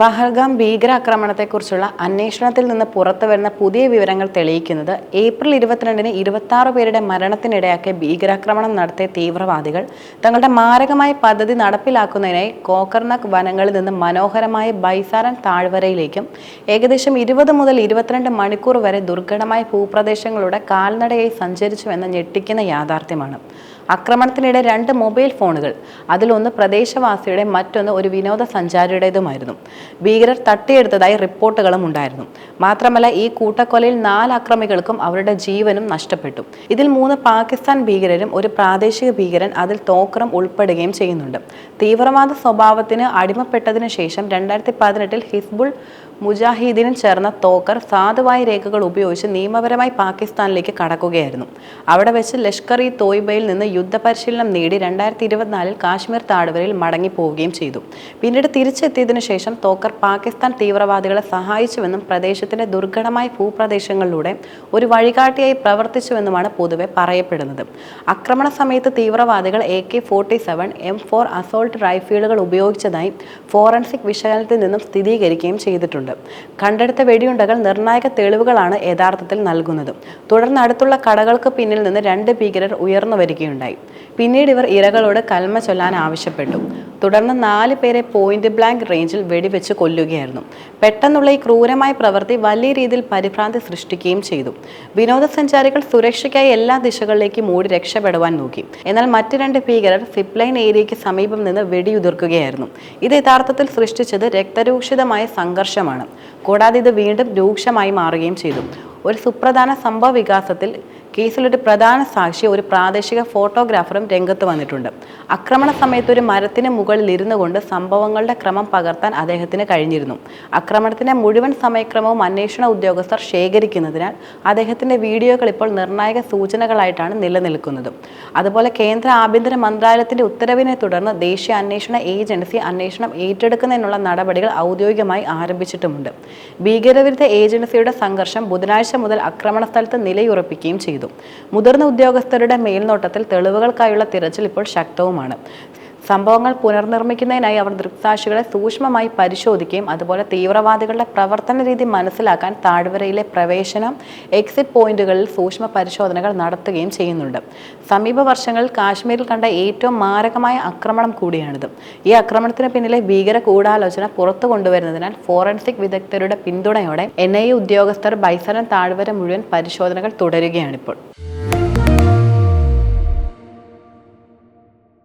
പഹൽഗാം ഭീകരാക്രമണത്തെക്കുറിച്ചുള്ള അന്വേഷണത്തിൽ നിന്ന് പുറത്തു വരുന്ന പുതിയ വിവരങ്ങൾ തെളിയിക്കുന്നത് ഏപ്രിൽ ഇരുപത്തിരണ്ടിന് ഇരുപത്തി പേരുടെ മരണത്തിനിടയാക്കിയ ഭീകരാക്രമണം നടത്തിയ തീവ്രവാദികൾ തങ്ങളുടെ മാരകമായ പദ്ധതി നടപ്പിലാക്കുന്നതിനായി കോക്കർനക് വനങ്ങളിൽ നിന്ന് മനോഹരമായ ബൈസാരൻ താഴ്വരയിലേക്കും ഏകദേശം ഇരുപത് മുതൽ ഇരുപത്തിരണ്ട് മണിക്കൂർ വരെ ദുർഘടമായ ഭൂപ്രദേശങ്ങളുടെ കാൽനടയായി സഞ്ചരിച്ചുവെന്ന ഞെട്ടിക്കുന്ന യാഥാർത്ഥ്യമാണ്. ആക്രമണത്തിനിടെ രണ്ട് മൊബൈൽ ഫോണുകൾ അതിലൊന്ന് പ്രദേശവാസിയുടെ മറ്റൊന്ന് ഒരു വിനോദസഞ്ചാരിയുടേതുമായിരുന്നു. ഭീകരർ തട്ടിയെടുത്തതായി റിപ്പോർട്ടുകളും ഉണ്ടായിരുന്നു. മാത്രമല്ല ഈ കൂട്ടക്കൊലയിൽ നാല് അക്രമികൾക്കും അവരുടെ ജീവനും നഷ്ടപ്പെട്ടു. ഇതിൽ മൂന്ന് പാകിസ്ഥാൻ ഭീകരരും ഒരു പ്രാദേശിക ഭീകരൻ അതിൽ തോക്രം ഉൾപ്പെടുകയും ചെയ്യുന്നുണ്ട്. തീവ്രവാദ സ്വഭാവത്തിന് അടിമപ്പെട്ടതിനു ശേഷം രണ്ടായിരത്തി പതിനെട്ടിൽ ഹിസ്ബുൾ മുജാഹിദീനും ചേർന്ന തോക്കർ സാധുവായ രേഖകൾ ഉപയോഗിച്ച് നിയമപരമായി പാകിസ്ഥാനിലേക്ക് കടക്കുകയായിരുന്നു. അവിടെ വെച്ച് ലഷ്കർ ഇ തോയ്ബയിൽ നിന്ന് യുദ്ധപരിശീലനം നേടി രണ്ടായിരത്തി ഇരുപത്തിനാലിൽ കാശ്മീർ താഴ്വരയിൽ മടങ്ങിപ്പോവുകയും ചെയ്തു. പിന്നീട് തിരിച്ചെത്തിയതിനു ശേഷം തോക്കർ പാകിസ്ഥാൻ തീവ്രവാദികളെ സഹായിച്ചുവെന്നും പ്രദേശത്തിന്റെ ദുർഘടമായ ഭൂപ്രദേശങ്ങളിലൂടെ ഒരു വഴികാട്ടിയായി പ്രവർത്തിച്ചുവെന്നുമാണ് പൊതുവെ പറയപ്പെടുന്നത്. ആക്രമണ സമയത്ത് തീവ്രവാദികൾ A K forty seven M four assault റൈഫിളുകൾ ഉപയോഗിച്ചതായി ഫോറൻസിക് വിശകലനത്തിൽ നിന്നും സ്ഥിരീകരിക്കുകയും ചെയ്തിട്ടുണ്ട്. കണ്ടെടുത്ത വെടിയുണ്ടകൾ നിർണായക തെളിവുകളാണ് യഥാർത്ഥത്തിൽ നൽകുന്നത്. തുടർന്ന് അടുത്തുള്ള കടകൾക്ക് പിന്നിൽ നിന്ന് രണ്ട് ഭീകരർ ഉയർന്നു വരികയുണ്ടായി. പിന്നീട് ഇവർ ഇരകളോട് കൽമ ചൊല്ലാൻ ആവശ്യപ്പെട്ടു. തുടർന്ന് നാല് പേരെ പോയിന്റ് ബ്ലാങ്ക് റേഞ്ചിൽ വെടിവെച്ച് കൊല്ലുകയായിരുന്നു. പെട്ടെന്നുള്ള ഈ ക്രൂരമായ പ്രവൃത്തി വലിയ രീതിയിൽ പരിഭ്രാന്തി സൃഷ്ടിക്കുകയും ചെയ്തു. വിനോദസഞ്ചാരികൾ സുരക്ഷയ്ക്കായി എല്ലാ ദിശകളിലേക്കും മൂടി രക്ഷപ്പെടുവാൻ നോക്കി. എന്നാൽ മറ്റു രണ്ട് ഭീകരർ സിപ്ലൈൻ ഏരിയയ്ക്ക് സമീപം നിന്ന് വെടിയുതിർക്കുകയായിരുന്നു. ഇത് യഥാർത്ഥത്തിൽ സൃഷ്ടിച്ചത് രക്തരൂക്ഷിതമായ സംഘർഷമാണ്. കൂടാതെ ഇത് വീണ്ടും രൂക്ഷമായി മാറുകയും ചെയ്തു. ഒരു സുപ്രധാന സംഭവ വികാസത്തിൽ കേസിലൊരു പ്രധാന സാക്ഷി ഒരു പ്രാദേശിക ഫോട്ടോഗ്രാഫറും രംഗത്ത് വന്നിട്ടുണ്ട്. ആക്രമണ സമയത്ത് ഒരു മരത്തിന് മുകളിൽ ഇരുന്നു കൊണ്ട് സംഭവങ്ങളുടെ ക്രമം പകർത്താൻ അദ്ദേഹത്തിന് കഴിഞ്ഞിരുന്നു. ആക്രമണത്തിന്റെ മുഴുവൻ സമയക്രമവും അന്വേഷണ ഉദ്യോഗസ്ഥർ ശേഖരിക്കുന്നതിനാൽ അദ്ദേഹത്തിന്റെ വീഡിയോകൾ ഇപ്പോൾ നിർണായക സൂചനകളായിട്ടാണ് നിലനിൽക്കുന്നത്. അതുപോലെ കേന്ദ്ര ആഭ്യന്തര മന്ത്രാലയത്തിന്റെ ഉത്തരവിനെ തുടർന്ന് ദേശീയ അന്വേഷണ ഏജൻസി അന്വേഷണം ഏറ്റെടുക്കുന്നതിനുള്ള നടപടികൾ ഔദ്യോഗികമായി ആരംഭിച്ചിട്ടുമുണ്ട്. ഭീകരവിരുദ്ധ ഏജൻസിയുടെ സംഘർഷം ബുധനാഴ്ച മുതൽ ആക്രമണ സ്ഥലത്ത് നിലയുറപ്പിക്കുകയും ചെയ്തു. മുതിർന്ന ഉദ്യോഗസ്ഥരുടെ മേൽനോട്ടത്തിൽ തെളിവുകൾക്കായുള്ള തിരച്ചിൽ ഇപ്പോൾ ശക്തവുമാണ്. സംഭവങ്ങൾ പുനർനിർമ്മിക്കുന്നതിനായി അവർ ദൃക്സാക്ഷികളെ സൂക്ഷ്മമായി പരിശോധിക്കുകയും അതുപോലെ തീവ്രവാദികളുടെ പ്രവർത്തന രീതി മനസ്സിലാക്കാൻ താഴ്വരയിലെ പ്രവേശനം എക്സിറ്റ് പോയിന്റുകളിൽ സൂക്ഷ്മ പരിശോധനകൾ നടത്തുകയും ചെയ്യുന്നുണ്ട്. സമീപ വർഷങ്ങളിൽ കാശ്മീരിൽ കണ്ട ഏറ്റവും മാരകമായ ആക്രമണം കൂടിയാണിത്. ഈ ആക്രമണത്തിന് പിന്നിലെ ഭീകര ഗൂഢാലോചന പുറത്തു കൊണ്ടുവരുന്നതിനാൽ ഫോറൻസിക് വിദഗ്ധരുടെ പിന്തുണയോടെ എൻ ഐ ഉദ്യോഗസ്ഥർ ബൈസരൻ താഴ്വര മുഴുവൻ പരിശോധനകൾ തുടരുകയാണിപ്പോൾ.